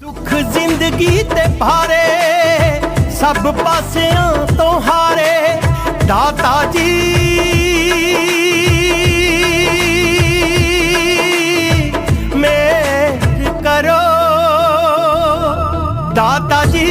ਦੁੱਖ ਜ਼ਿੰਦਗੀ ਤੇ ਭਾਰੇ ਸਭ ਪਾਸਿਆਂ ਤੋਂ ਹਾਰੇ ਦਾਤਾ ਜੀ। ਮੇਰ ਕਰੋ ਦਾਤਾ ਜੀ।